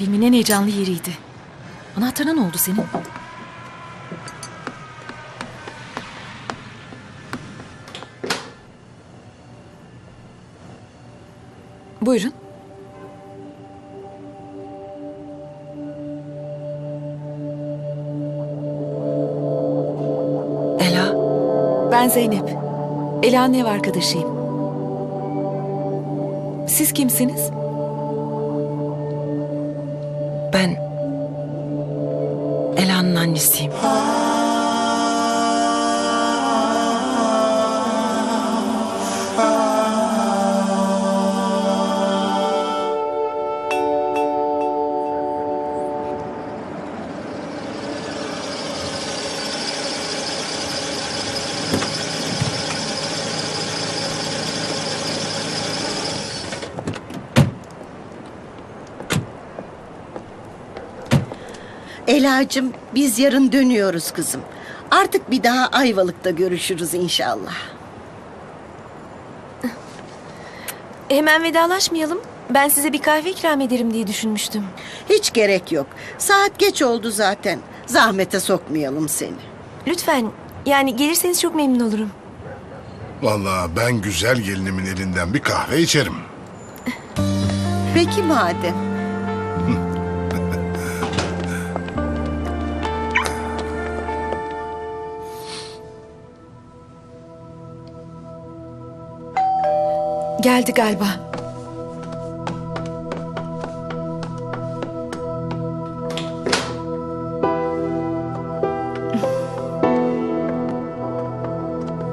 Filmin en heyecanlı yeriydi. Anahtarına ne oldu senin? Buyurun. Ela, Ben Zeynep. Ela'nın ev arkadaşıyım. Siz kimsiniz? Ben Ela'nın annesiyim. Elacığım biz yarın dönüyoruz kızım. Artık bir daha Ayvalık'ta görüşürüz inşallah. Hemen vedalaşmayalım. Ben size bir kahve ikram ederim diye düşünmüştüm. Hiç gerek yok. Saat geç oldu zaten. Zahmete sokmayalım seni. Lütfen. Yani gelirseniz çok memnun olurum. Vallahi ben güzel gelinimin elinden bir kahve içerim. Peki madem. Geldi galiba.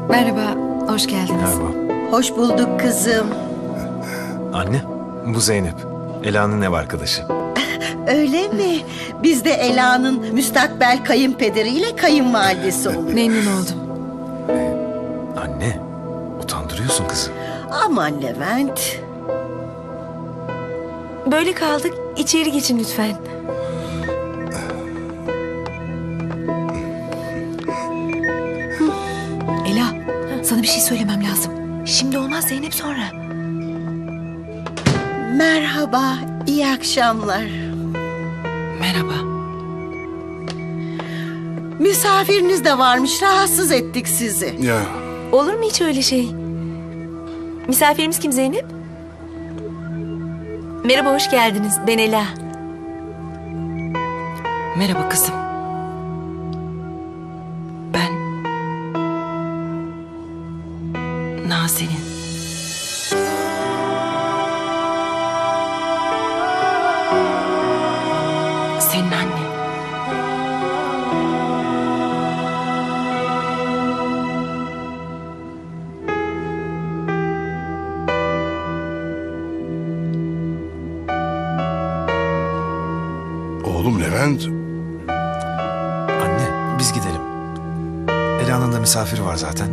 Merhaba, hoş geldiniz. Merhaba. Hoş bulduk kızım. Anne, bu Zeynep. Ela'nın ev arkadaşı. Öyle mi? Biz de Ela'nın müstakbel kayınpederiyle kayınvalidesi oluyoruz. Memnun oldum. Anne, utandırıyorsun kızı. Aman Levent. Böyle kaldık. İçeri geçin lütfen. Ela, sana bir şey söylemem lazım. Şimdi olmaz Zeynep sonra. Merhaba, iyi akşamlar. Merhaba. Misafiriniz de varmış, rahatsız ettik sizi. Ya Olur mu hiç öyle şey? Misafirimiz kim Zeynep? Merhaba, hoş geldiniz. Ben Ela. Merhaba kızım. Ben Nazenin. Senin annen. Levent Anne, biz gidelim. Ela'nın da misafiri var zaten.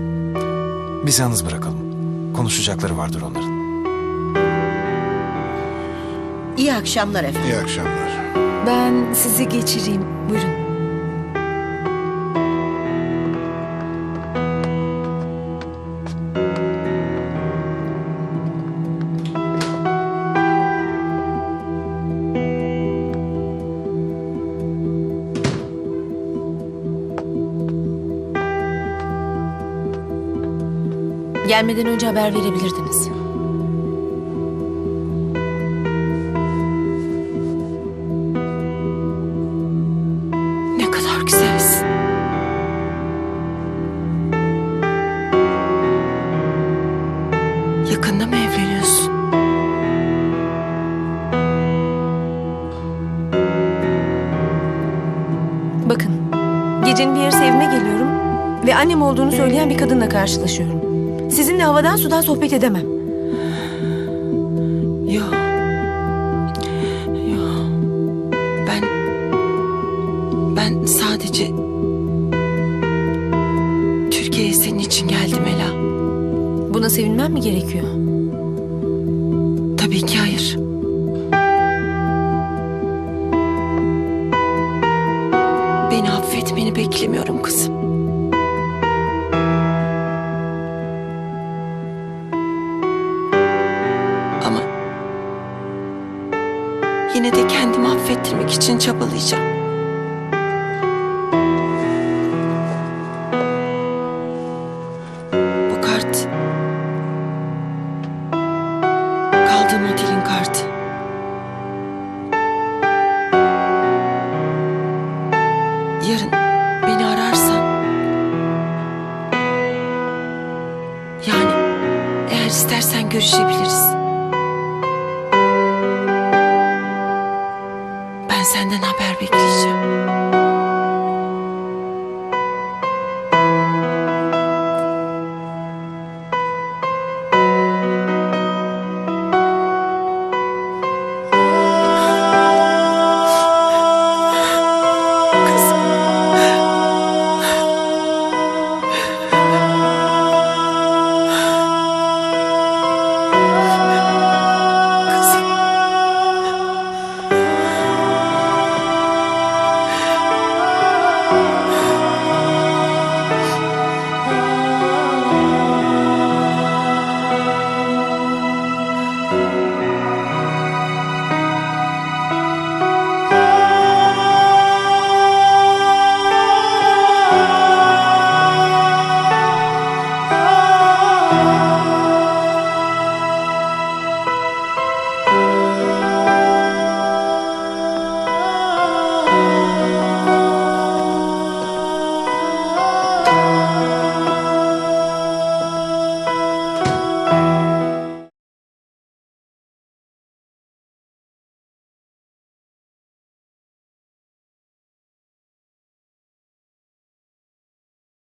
Biz yalnız bırakalım. Konuşacakları vardır onların. İyi akşamlar efendim. iyi akşamlar. Ben sizi geçireyim. Buyurun. Gelmeden önce haber verebilirdiniz. Ne kadar güzelsin. Yakında mı evleniyorsun? Bakın, gecenin bir yarısı evime geliyorum ve annem olduğunu söyleyen bir kadınla karşılaşıyorum. Sizinle havadan sudan sohbet edemem. Yok. Yok. Ben... Ben sadece... Türkiye'ye senin için geldim Ela. Buna sevinmem mi gerekiyor? Tabii ki hayır. Yine de kendimi affettirmek için çabalayacağım. Bu kart kaldığım otelin kartı. Yarın beni ararsan yani eğer istersen görüşebiliriz.